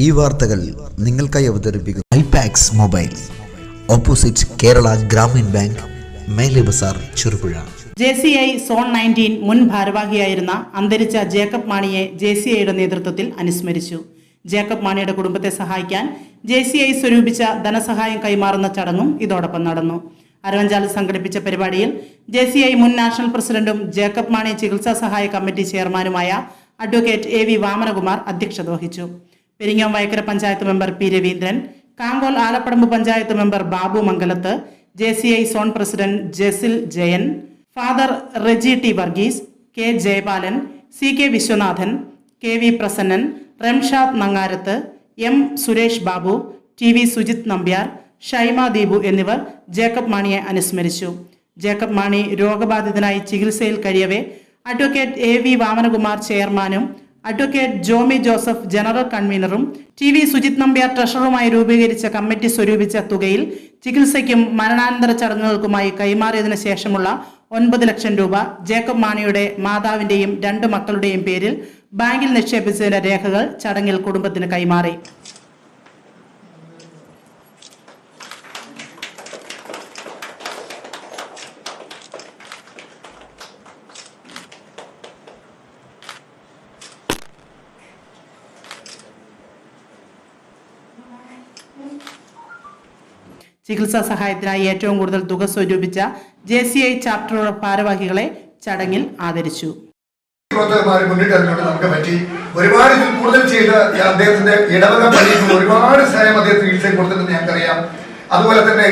ഈ വാർത്തകൾ നിങ്ങൾക്കായി അവതരിപ്പിക്കുന്നു iPax mobile. Opposite Kerala Grameen bank മേലെ Bazar Cherupuzha. J C I zone nineteen മുൻ ഭാരവാഹിയായിരുന്ന അന്തരിച്ച ജേക്കബ് മാണിയെ ജെ സി ഐയുടെ നേതൃത്വത്തിൽ അനുസ്മരിച്ചു. ജേക്കബ് മാണിയുടെ കുടുംബത്തെ സഹായിക്കാൻ ജെ സി ഐ സ്വരൂപിച്ച ധനസഹായം കൈമാറുന്ന ചടങ്ങും ഇതോടൊപ്പം നടന്നു. അരവഞ്ചാലിൽ സംഘടിപ്പിച്ച പരിപാടിയിൽ ജെ സി ഐ മുൻ നാഷണൽ പ്രസിഡന്റും ജേക്കബ് മാണി ചികിത്സാ സഹായ കമ്മിറ്റി ചെയർമാനുമായ അഡ്വക്കേറ്റ് എ വി വാമനകുമാർ അധ്യക്ഷത വഹിച്ചു. Peringome Vayakkara panchayat member P Raveendran Kankol Alapadamba panchayat member Babu Mangalath J C I zone president Jesil Jayan father Reji T Varghese K Jayapalan C K Viswanathan K V Prasannan Ramshad Nangarath M Suresh Babu T V Sujith Nambiar Shaima Deepu എന്നിവർ Jacob മാണിയെ അനുസ്മരിച്ചു. ജേക്കബ് മാണി രോഗബാധിതനായി ചികിത്സയിൽ കഴിയവേ advocate A V Vamanakumar ചെയർമാനും advocate Jomy Joseph general കൺവീനറും T V Sujith Nambiar ട്രഷററുമായി രൂപീകരിച്ച കമ്മിറ്റി സ്വരൂപിച്ച തുകയിൽ ചികിത്സയ്ക്കും മരണാനന്തര ചടങ്ങുകൾക്കുമായി കൈമാറിയതിനു ശേഷമുള്ള ഒൻപത് ലക്ഷം രൂപ ജേക്കബ് മാണിയുടെ മാതാവിന്റെയും രണ്ട് മക്കളുടെയും പേരിൽ ബാങ്കിൽ നിക്ഷേപിച്ചതിന്റെ രേഖകൾ ചടങ്ങിൽ കുടുംബത്തിന് കൈമാറി. ചികിത്സാ സഹായത്തിനായി ഏറ്റവും കൂടുതൽ തുക സ്വരൂപിച്ച ജെ സി ഐ ചാപ്റ്റർ ഭാരവാഹികളെ ചടങ്ങിൽ ആദരിച്ചു. ഒരുപാട് ഇതിൽ കൂടുതൽ ചെയ്ത അദ്ദേഹത്തിന്റെ ഇടവക പള്ളിയിൽ ഒരുപാട് സഹായം അദ്ദേഹത്തിന് ചികിത്സ കൊടുത്തിട്ടുണ്ട് ഞങ്ങൾക്കറിയാം. അതുപോലെ തന്നെ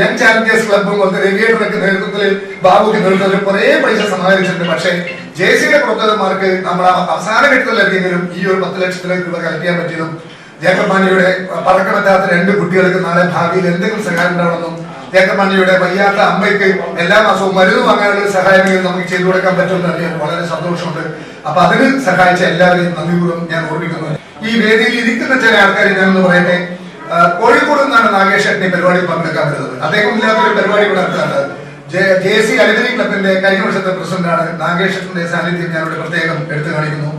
യങ് ചാലഞ്ചേഴ്സ് ക്ലബും പോലത്തെ രവിയേട്ടനൊക്കെ നേതൃത്വത്തിൽ ബാബുക്ക് നേതൃത്വത്തിൽ കുറെ പൈസ സമാഹരിച്ചിട്ടുണ്ട്. പക്ഷേ ജെ സിയുടെ പ്രവർത്തകന്മാർക്ക് നമ്മൾ അവസാന ഘട്ടത്തിലെത്തിയെങ്കിലും ഈ ഒരു പത്ത് ലക്ഷത്തിലേക്ക് രൂപ കളക്ട് ചെയ്യാൻ പറ്റിയതും ജേക്കബ് മാണിയുടെ പടക്കമറ്റാത്ത രണ്ട് കുട്ടികൾക്ക് നാളെ ഭാവിയിൽ എന്തെങ്കിലും സഹായം ഉണ്ടാവണമെന്നും ജേക്കബ് മാണിയുടെ വയ്യാത്ത അമ്മയ്ക്ക് എല്ലാ മാസവും മരുന്ന് വാങ്ങാനുള്ള സഹായമെങ്കിലും നമുക്ക് ചെയ്തു കൊടുക്കാൻ പറ്റുമെന്ന് അറിയാൻ വളരെ സന്തോഷമുണ്ട്. അപ്പൊ അതിന് സഹായിച്ച എല്ലാവരെയും നന്ദിപൂർവം ഞാൻ ഓർമ്മിക്കുന്നു. ഈ വേദിയിൽ ഇരിക്കുന്ന ചില ആൾക്കാരെ ഞാനൊന്ന് പറയട്ടെ? കോഴിക്കോട് നിന്നാണ് നാഗേഷ് ഏട്ടൻ പരിപാടി പങ്കെടുക്കാൻ വരുന്നത്. അദ്ദേഹം ഇല്ലാത്തൊരു പരിപാടി ഇവിടെ നടത്തുന്നത് ജെ സി അലുമിനി ക്ലബിന്റെ കഴിഞ്ഞ വർഷത്തെ പ്രസിഡന്റാണ്. നാഗേഷ് ഏട്ടന്റെ സാന്നിധ്യം ഞാനിവിടെ പ്രത്യേകം എടുത്തു കാണിക്കുന്നു.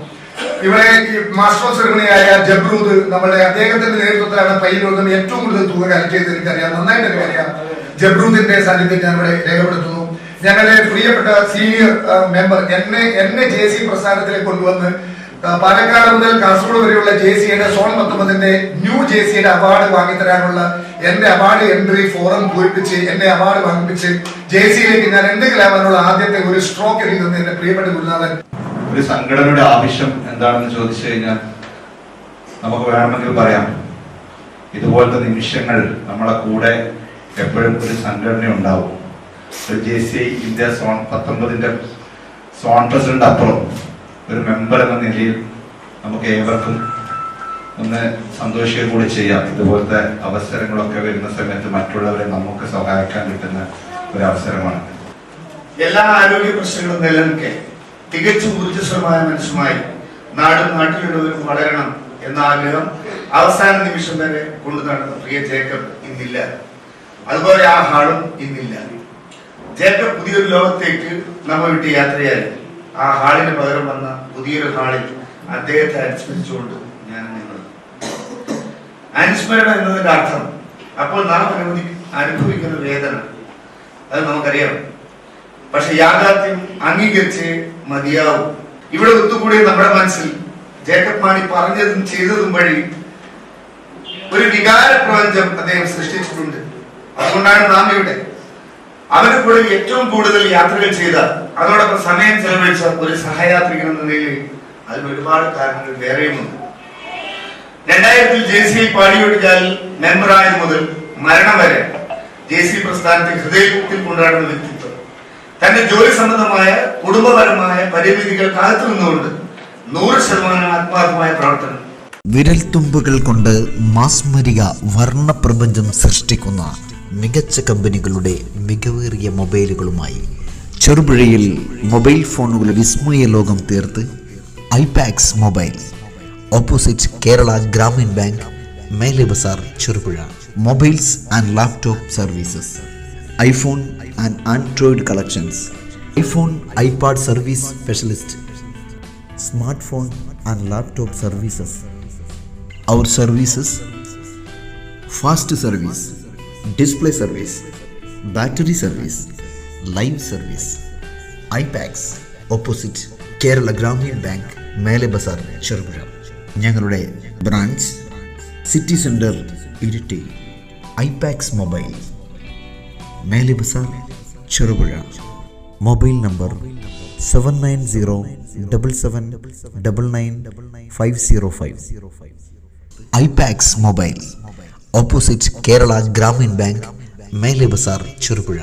ഇവിടെ ഈ മാസ്റ്റർ സെറമണിയായ ജബ്രൂദ് നമ്മുടെ അദ്ദേഹത്തിന്റെ നേതൃത്വത്തിലാണ് പയ്യന്നൂരിൽ ഏറ്റവും കൂടുതൽ തുക കളക്ട് ചെയ്ത് എനിക്കറിയാം. നന്നായിട്ട് എനിക്കറിയാം ജബ്രൂദിന്റെ സാന്നിധ്യം ഞാൻ ഇവിടെ രേഖപ്പെടുത്തുന്നു. ഞങ്ങളുടെ പ്രിയപ്പെട്ട സീനിയർ മെമ്പർ എന്നെ എന്നെ ജെ സി പ്രസ്ഥാനത്തിലേക്ക് കൊണ്ടുവന്ന് പാലക്കാട് മുതൽ കാസർഗോഡ് വരെയുള്ള ജെ സിയുടെ സോൺ പത്തൊമ്പതിന്റെ ന്യൂ ജെ സിയുടെ അവാർഡ് വാങ്ങിത്തരാനുള്ള എന്റെ അവാർഡ് എൻട്രി ഫോറം പൂരിപ്പിച്ച് എന്നെ അവാർഡ് വാങ്ങിപ്പിച്ച് ജെ സിയിലേക്ക് ഞാൻ എന്തെങ്കിലും ആവാനുള്ള ആദ്യത്തെ ഒരു സ്ട്രോക്ക് എനിക്ക് തന്നെ എന്റെ പ്രിയപ്പെട്ട ഗുരുനാഥൻ. ഒരു സംഘടനയുടെ ആവശ്യം എന്താണെന്ന് ചോദിച്ചു കഴിഞ്ഞാൽ നമുക്ക് വേണമെങ്കിൽ പറയാം. ഇതുപോലത്തെ നിമിഷങ്ങൾ നമ്മളെ കൂടെ എപ്പോഴും ഒരു സംഘടന ഉണ്ടാവും. ഒരു J C I India zone പത്തൊമ്പതിന്റെ zone president അപ്പുറം ഒരു മെമ്പർ എന്ന നിലയിൽ നമുക്ക് ഏവർക്കും ഒന്ന് സന്തോഷിക്കുക കൂടി ചെയ്യാം. ഇതുപോലത്തെ അവസരങ്ങളൊക്കെ വരുന്ന സമയത്ത് മറ്റുള്ളവരെ നമുക്ക് സഹായിക്കാൻ കിട്ടുന്ന ഒരു അവസരമാണ്. എല്ലാ ആരോഗ്യ പ്രശ്നങ്ങളും നിലനിൽക്കെ തികച്ചും ഊർജസ്വലമായ മനുഷ്യമായി നാടും നാട്ടിലുള്ളവരും വളരണം എന്ന ആഗ്രഹം അവസാന നിമിഷം വരെ കൊണ്ടു നടന്ന പ്രിയ ജേക്കബ് ഇന്നില്ല. അതുപോലെ ആ ഹാളും ഇന്നില്ല. ജേക്കബ് പുതിയൊരു ലോകത്തേക്ക് നമ്മൾ വിട്ട് യാത്രയായി. ആ ഹാളിന് പകരം വന്ന പുതിയൊരു ഹാളിൽ അദ്ദേഹത്തെ അനുസ്മരിച്ചുകൊണ്ട് ഞാൻ നിങ്ങൾ അനുസ്മരണം എന്നതിന്റെ അർത്ഥം അപ്പോൾ നാം അനുഭവി അനുഭവിക്കുന്ന വേദന. അത് നമുക്കറിയാം. പക്ഷെ യാഥാർത്ഥ്യം അംഗീകരിച്ച് മതിയാവും. ഇവിടെ ഒത്തുകൂടി നമ്മുടെ മനസ്സിൽ ജേക്കബ് മാണി പറഞ്ഞതും ചെയ്തതും വഴി ഒരു വികാര പ്രപഞ്ചം അദ്ദേഹം സൃഷ്ടിച്ചിട്ടുണ്ട്. അതുകൊണ്ടാണ് നാം ഇവിടെ അവരുടെ കൂടെ ഏറ്റവും കൂടുതൽ യാത്രകൾ ചെയ്ത അതോടൊപ്പം സമയം ചെലവഴിച്ച ഒരു സഹയാത്രികൻ എന്ന നിലയിൽ അതിന് ഒരുപാട് കാരണങ്ങൾ വേറെയുമുണ്ട്. രണ്ടായിരത്തിൽ ജെ സി പാടിയൊട്ടിച്ചാലിൽ മെമ്പറായത് മുതൽ മരണം വരെ ജെ സി പ്രസ്ഥാനത്തെ ഹൃദയത്തിൽ കൊണ്ടാടുന്ന വ്യക്തിത്വം തന്റെ ജോലി സംബന്ധമായ കുടുംബപരമായ പരിമിതികൾ കാത്തു നിന്നുകൊണ്ട് നൂറ് ശതമാനം ആത്മാർത്ഥമായ പ്രവർത്തനം. വിരൽത്തുമ്പുകൾ കൊണ്ട് മാസ്മരിക വർണപ്രപഞ്ചം സൃഷ്ടിക്കുന്ന മികച്ച കമ്പനികളുടെ മികവേറിയ മൊബൈലുകളുമായി ചെറുപുഴയിൽ മൊബൈൽ ഫോണുകളുടെ വിസ്മയ ലോകം തീർത്ത് iPax mobile opposite Kerala Grameen bank Mele Bazar Cherupuzha mobiles and laptop services iPhone and Android collections iPhone iPad service specialist smart phone and laptop services Our services fast service, display service, battery service, live service, iPads opposite Kerala Grameen bank Mele Bazar Cherupuzha ഞങ്ങളുടെ branch city centre Iritty iPax mobile Mele Bazar Cherupuzha mobile number seven nine zero double seven double nine five zero five iPax mobile opposite Kerala Grameen bank Mele Bazar Cherupuzha